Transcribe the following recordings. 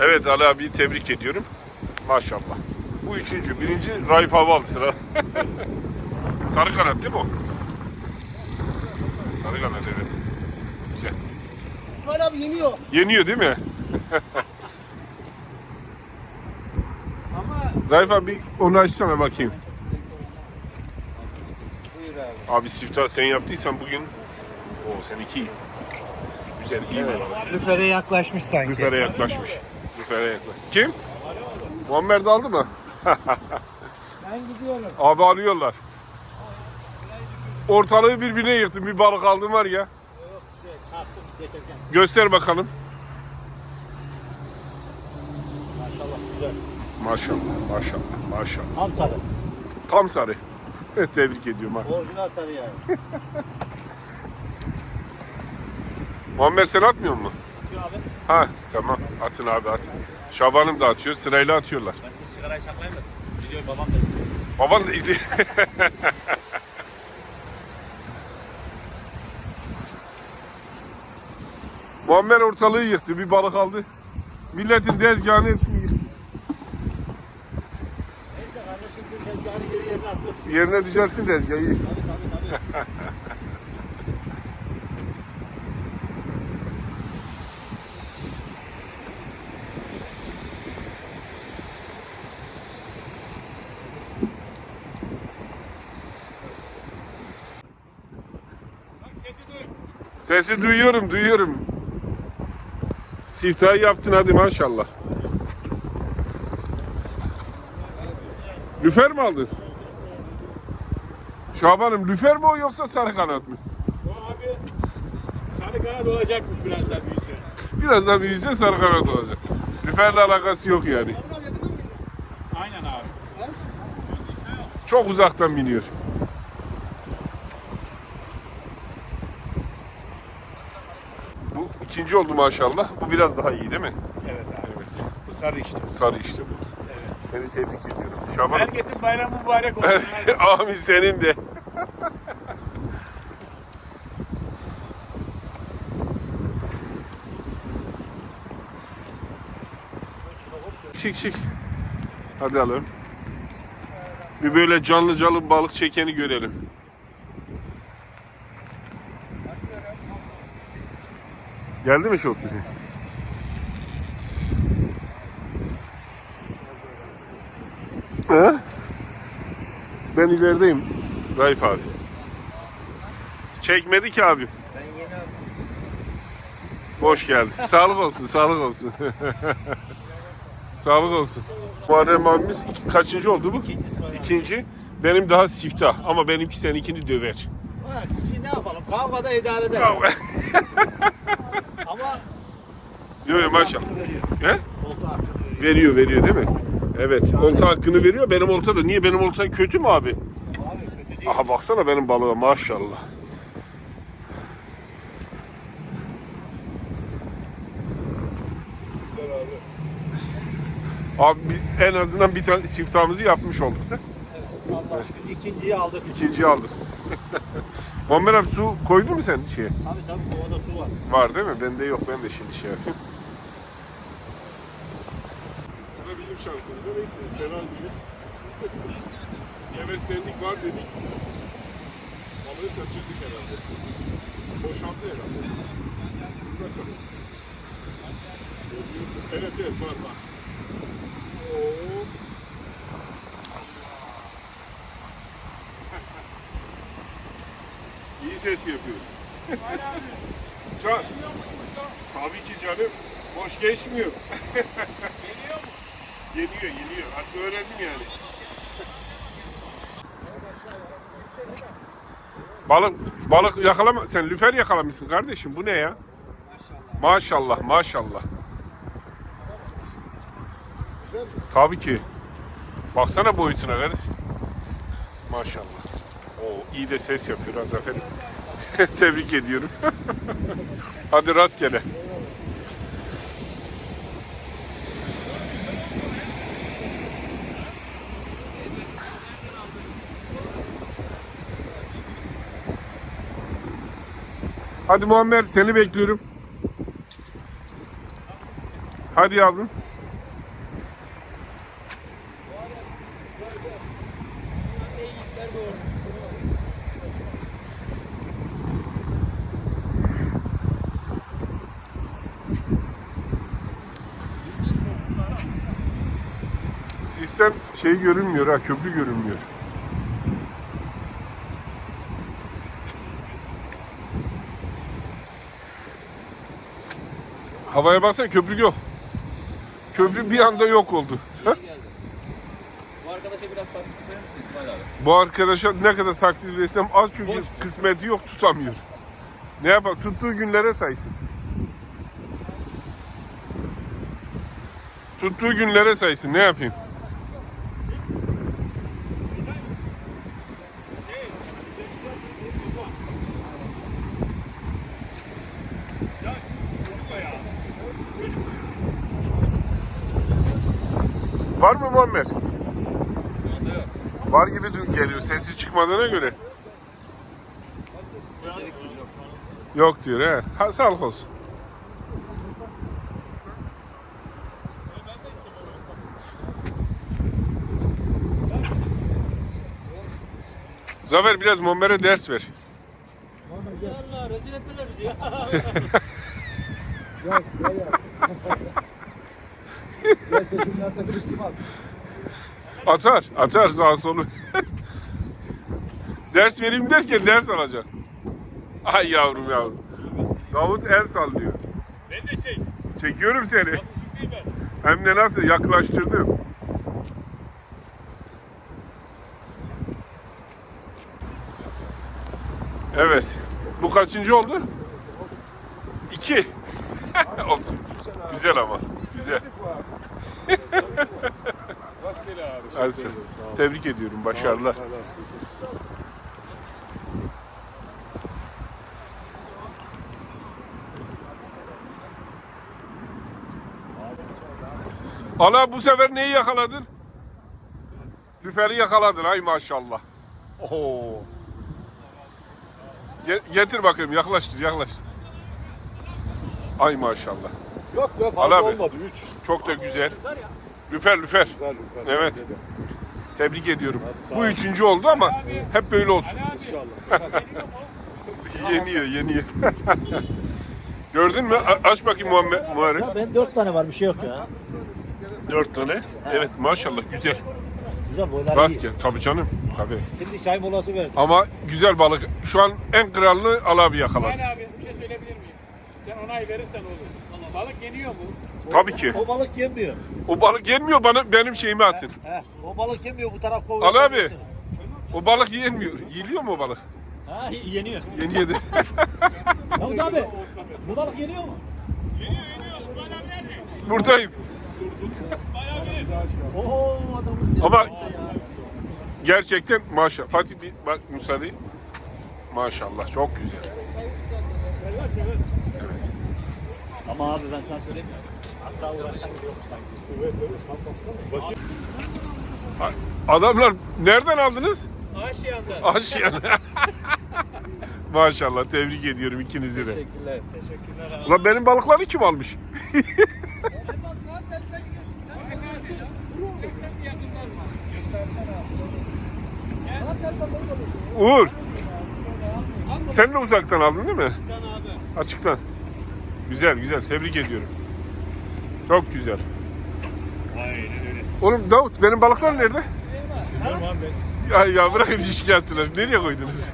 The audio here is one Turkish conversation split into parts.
Evet Ali abi tebrik ediyorum. Maşallah. Bu üçüncü. Birinci Raif Hava sıra. Sarı kanat değil mi o? Sarı kanat evet. Güzel. İsmail abi yeniyor. Yeniyor değil mi? Ama Raif abi onu açsana bakayım. buyur abi. Abi siftah sen yaptıysan bugün o seninki iyi. Güzel iyi var. Lüfer'e yaklaşmış sanki. Lüfer'e yaklaşmış. Lüfer'e yaklaş. Kim? Muammer de aldı mı? Ben gidiyorum. Abi alıyorlar. Ortalığı birbirine yırttın. Bir balık aldın var ya. Göster bakalım. Maşallah güzel. Maşallah, maşallah, maşallah. Tam sarı. Tam sarı. Tebrik ediyorum ha. Orijinal sarı yani. Muammer sen atmıyor mu? Atıyor abi. Ha tamam atın abi atın. Şabanım da atıyor sırayla atıyorlar. Ben sigarayı saklayayım da. Gidiyor babam da istiyor. Baban da izliyor. Muammer ortalığı yıktı. Bir balık aldı. Milletin tezgahını hepsini yıktı. Neyse kardeşim tezgahını geri yerine attı. Yerine düzelttin tezgahı. Tabii tabii tabii. Sesi duyuyorum, duyuyorum. Siftahı yaptın hadi maşallah. Lüfer mi aldın? Şabanım lüfer mi o yoksa sarı kanat mı? O abi sarı kanat olacakmış biraz daha büyüse. Biraz daha büyüse sarı kanat olacak. Lüferle alakası yok yani. Aynen abi. Çok uzaktan biniyor. Bu ikinci oldu maşallah. Bu biraz daha iyi değil mi? Evet abi. Evet. Bu sarı işte. Sarı işte bu. Evet. Seni tebrik ediyorum. Şaban. Herkesin bayramı mübarek olsun. Amin senin de. şık şık. Hadi alalım. Bir böyle canlı canlı balık çekeni görelim. Geldi mi çok gibi? Ben ilerideyim. Raif abi. Çekmedi ki abi. Ben yeni aldım. Hoş geldin. sağlık olsun, sağlık olsun. sağlık olsun. Muharrem abimiz iki- kaçıncı oldu bu? İkinci abi. Benim daha siftah ama benimki seninkini döver. Ha, kişi ne yapalım? Kavgada idare eder. Ama Yok yok maşallah. He? Veriyor. Veriyor değil mi? Evet. Olta hakkını veriyor. Benim olta da. Niye benim olta kötü mü abi? Abi. Aha baksana benim balığa maşallah. Abi en azından bir tane siftahımızı yapmış olduk da. Allah şükür. İkinciyi aldık. İkinciyi aldık. Muammer abi su koydun mu sen şeye? Tabii tabii kovada su var. Var değil mi? Bende yok. Ben de şimdi şey yapayım. Bu da bizim şansımız. Neyse. Seval gibi. Heveslendik var dedik. Balığı kaçırdık herhalde. Boşalttı herhalde. Bakalım. Evet evet var var. Oo. İyi ses yapıyor. Can. Tabii ki canım. Boş geçmiyor. Geliyor? Geliyor. Artık öğrendim yani. Balık, balık yakalama. Sen lüfer yakalamışsın kardeşim. Bu ne ya? Maşallah, maşallah. Tabii ki. Baksana boyutuna ver. Maşallah. Oo, iyi de ses yapıyor Zafer'im. Tebrik ediyorum. Hadi rastgele. Hadi Muammer seni bekliyorum. Hadi yavrum. Sistem şey görünmüyor ha köprü görünmüyor. Havaya baksana köprü yok. Köprü bir anda yok oldu. Ha? Bu arkadaşa biraz taktik verir misin İsmail abi? Bu arkadaşa ne kadar takdir etsem az çünkü kısmeti yok tutamıyor. Ne yapar? Tuttuğu günlere saysın. Tuttuğu günlere saysın. Ne yapayım? Var mı Muammer? Var gibi dü- geliyor. Sesi çıkmadığına göre. Yok. Diyor he. Ha, sağlık olsun. Zafer biraz Muammer'e ders ver. Allah rezil ettiler bizi ya. Gel teşekkürler de üstüme at. Atar, atar sağa solu. ders vereyim derken ders alacak. Ay yavrum yavrum. Davut el sallıyor. Ben de çek. Çekiyorum seni. Hem de nasıl yaklaştırdım. Evet. Bu kaçıncı oldu? İki. Olsun. Güzel ama. Güzel. Rastgele abi. Sen. Tebrik ediyorum. Başarılar. Ala bu sefer neyi yakaladın? Lüferi yakaladın ay maşallah. Ge- getir bakayım yaklaştır yaklaştır. Ay maşallah. Yok be Al fazla abi. olmadı. 3. Çok da güzel. Lüfer lüfer. Güzel güzel. Evet. Tebrik ediyorum. Bu üçüncü oldu ama hep böyle olsun. İnşallah. Yeniyor, yeniyor. Gördün mü? A- aç bakayım Muhammed Muharrem. Ya ben 4 tane var bir şey yok ya. Dört tane. Evet maşallah güzel. Güzel boylar iyi. Rastgele. Tabii canım. Tabii. Şimdi çay molası verdim. Ama güzel balık. Şu an en kralını Al abi yakaladı. İsmail abi bir şey söyleyebilir miyim? Sen onay verirsen olur. Balık yeniyor mu? Tabii ki. O balık yemiyor. O balık yenmiyor bana benim şeyimi atın. He, o balık yemiyor bu taraf kovuyor. Al abi. O balık yenmiyor. Yiyiliyor mu o balık? Ha yeniyor. Yeni yedi. Davut abi. Bu balık yeniyor mu? Buradayım. Oo adamın. Ama gerçekten maşallah. Fatih bir bak müsaade. Maşallah çok güzel. Ama abi ben sana söyleyeyim mi? Daha uğraşsan gidiyormuş sanki. Adamlar nereden aldınız? Aşiyan'da. Aşyan. Maşallah tebrik ediyorum ikinizi de. Teşekkürler. Teşekkürler abi. Lan benim balıkları kim almış? Uğur. Sen de uzaktan aldın değil mi? abi. Açıktan. Güzel güzel tebrik ediyorum. Çok güzel. Aynen öyle. Oğlum Davut benim balıklar nerede? Abi. Ya, ya bırakın şikayetçiler. Nereye koydunuz?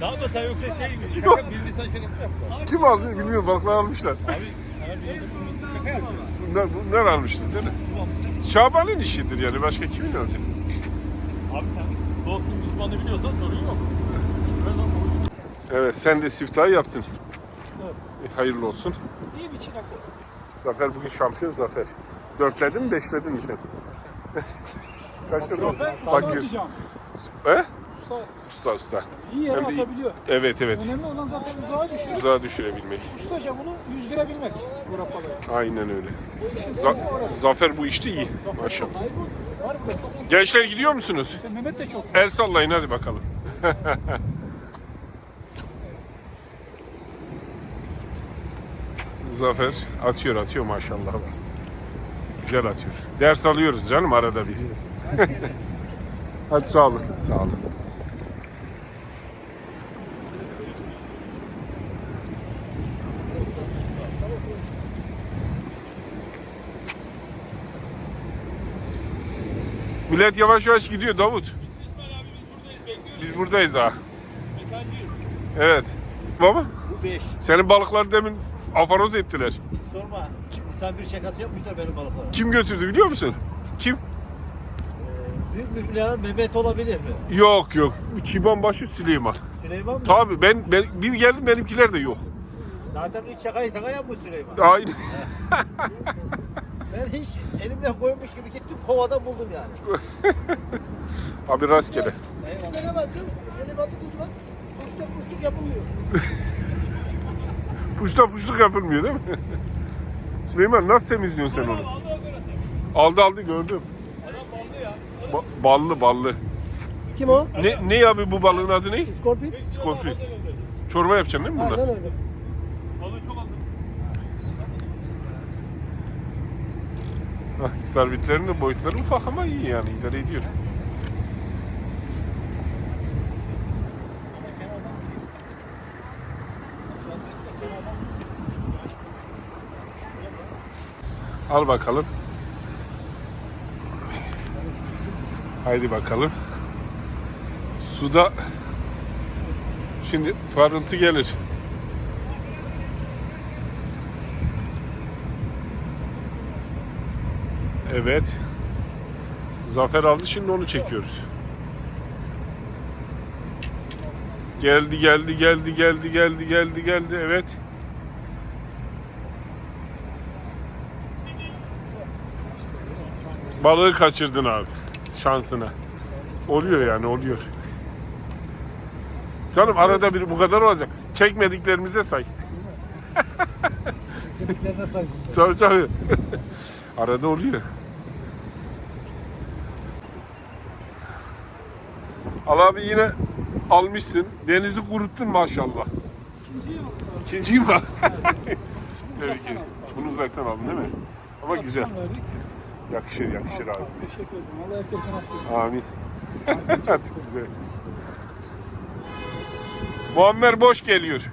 Daha da sen yoksa şey mi? Şaka bildi sen şakası yapma. Kim aldı bilmiyorum balıklar almışlar. Abi. Yapma. Bunlar, bunlar almıştınız değil mi? Şaban'ın işidir yani başka kimin alacak? Abi sen Dolphin uzmanı biliyorsan sorun yok. Evet sen de siftahı yaptın. E, Hayırlı olsun. İyi bir çırak. Zafer bugün şampiyon Zafer. Dörtledin mi beşledin mi sen? Kaçta Zafer, Bak atacağım. He? Usta Usta usta. iyi yere Hem de atabiliyor. Evet evet. Önemli olan zaten uzağa düşüyor. Uzağa düşürebilmek. Ustaca bunu yüzdürebilmek bu rapaları. Aynen öyle. Za-. Zafer bu işte iyi. Maşallah. Hayır bu. Var burada çok. Gençler gidiyor musunuz? Sen Mehmet de çok. El sallayın hadi bakalım. Zafer atıyor atıyor maşallah. Güzel atıyor. Ders alıyoruz canım arada bir. Hadi sağ olun. Sağ olun. Millet yavaş yavaş gidiyor Davut. Biz buradayız daha. Evet. Baba Bu 5. senin balıklar demin afaroz ettiler. Sorma. Sen bir şakası yapmışlar benim balıklara. Kim götürdü biliyor musun? Kim? Büyük müflüler Mehmet olabilir mi? Yok yok. Çiban başı Süleyman. Süleyman mı? Tabii ben, ben bir geldim benimkiler de yok. Zaten ilk şakayı sana yapmış Süleyman. Aynı. Ben hiç elimle koymuş gibi gittim kovada buldum yani. Abi rastgele. Batı sus var. Kuşluk kuşluk yapılmıyor. Puşta puşluk yapılmıyor değil mi? Süleyman nasıl temizliyorsun sen onu? Aldı aldı gördüm. Ba- ballı ballı. Kim o? Ne ne abi bu balığın adı ne? Skorpion. Skorpion. Çorba yapacaksın değil mi bundan? Aynen öyle. Hah, İstavritlerin de boyutları ufak ama iyi yani idare ediyor. Al bakalım. Haydi bakalım. Suda şimdi parıltı gelir. Evet. Zafer aldı şimdi onu çekiyoruz. Geldi geldi geldi geldi geldi geldi geldi evet. Balığı kaçırdın abi. Şansına. Oluyor yani oluyor. Canım arada bir bu kadar olacak. Çekmediklerimize say. Dediklerine say. Tabii tabii. Arada oluyor. Al abi yine almışsın. Denizi kuruttun maşallah. İkinciyi mi? Tebrik ederim. Bunu uzaktan aldın değil mi? Ama güzel. Yakışır yakışır abi. Teşekkür ederim. Allah herkese nasip etsin. Amin. Hadi güzel. Muammer boş geliyor.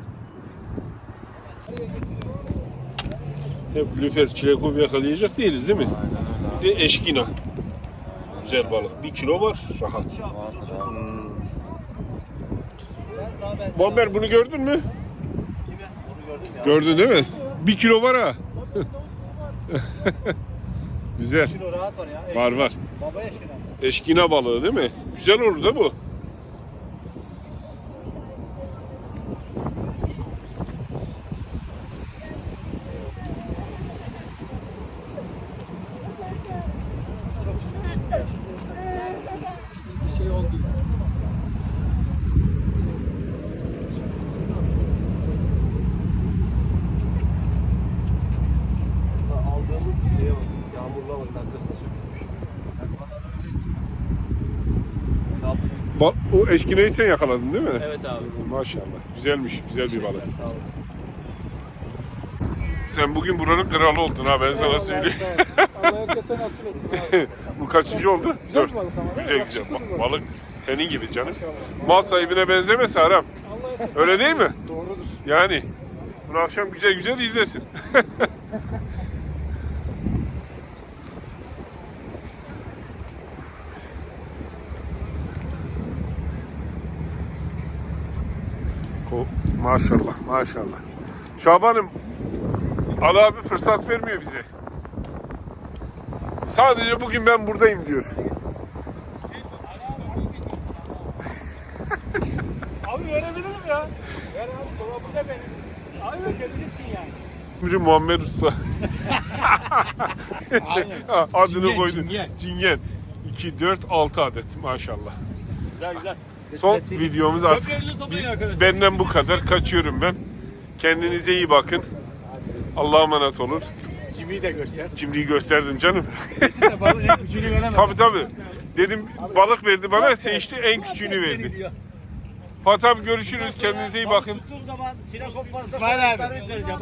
Hep lüfer çilekop yakalayacak değiliz değil mi? Bir de eşkina. Güzel balık. Bir kilo var. Rahat. Hmm. Muammer bunu gördün mü? Onu gördüm ya. Gördün değil mi? Bir kilo var ha. Güzel. Kilo rahat var ya. Var var. Baba eşkine. Eşkina balığı değil mi? Güzel olur da bu. Bir şey oldu. Aldığımız şeye bak. Yağmurlu havanın arkasına sökülmüş. O eşkinayı sen yakaladın değil mi? Evet abi. Maşallah. Güzelmiş. Güzel bir balık. Sağ olasın. Sen bugün buranın kralı oldun ha ben sana söyleyeyim. Allah herkese nasip etsin abi. Bu kaçıncı oldu? Güzel Dört. balık ama. Güzel güzel. bir Ba- balık. senin gibi canım. Mal sahibine benzemese Aram. Allah herkese Öyle değil mi? Doğrudur. Yani. Bunu akşam güzel güzel izlesin. maşallah maşallah. Şaban'ım Ali abi fırsat vermiyor bize. Sadece bugün ben buradayım diyor. Abi verebilirim ya. Ver abi dolabında benim. Abi verebilirsin yani. Biri Muhammed Usta. Adını Cingen, koydu. cingen. Cingen. 2, 4, 6 adet maşallah. Güzel güzel. Son videomuz artık. Benden bu kadar. Kaçıyorum ben. Kendinize iyi bakın. Allah'a emanet olun. Cimi'yi de göster. Cimriyi gösterdim canım. Balığın en küçüğünü veremem. tabi tabi. Dedim balık verdi bana seçti en küçüğünü verdi. Fatih abi görüşürüz. Kendinize iyi bakın. Tuttuğum zaman çinekop varsa İsmail abi.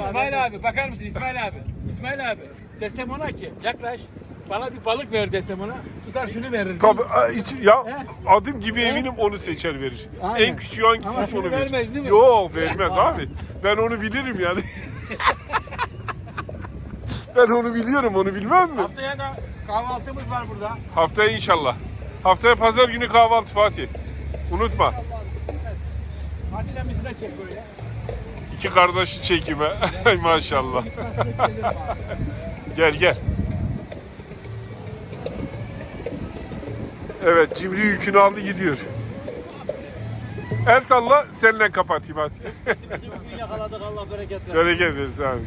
İsmail abi bakar mısın İsmail abi? İsmail abi. Desem ona ki yaklaş. Bana bir balık ver desem ona tutar şunu verir. Tabii a, hiç, ya He? adım gibi eminim onu seçer verir. Aynen. En küçüğü hangisi onu verir. vermez değil mi? Yok vermez abi. Ben onu bilirim yani. ben onu biliyorum onu bilmem mi? Haftaya da kahvaltımız var burada. Haftaya inşallah. Haftaya pazar günü kahvaltı Fatih. Unutma. Makinemizi de çek böyle. İki kardeşi çekime. Maşallah. gel gel. Evet Cimri yükünü aldı gidiyor. El salla seninle kapatayım hadi. Yakaladık Allah bereket versin. Bereket versin abi.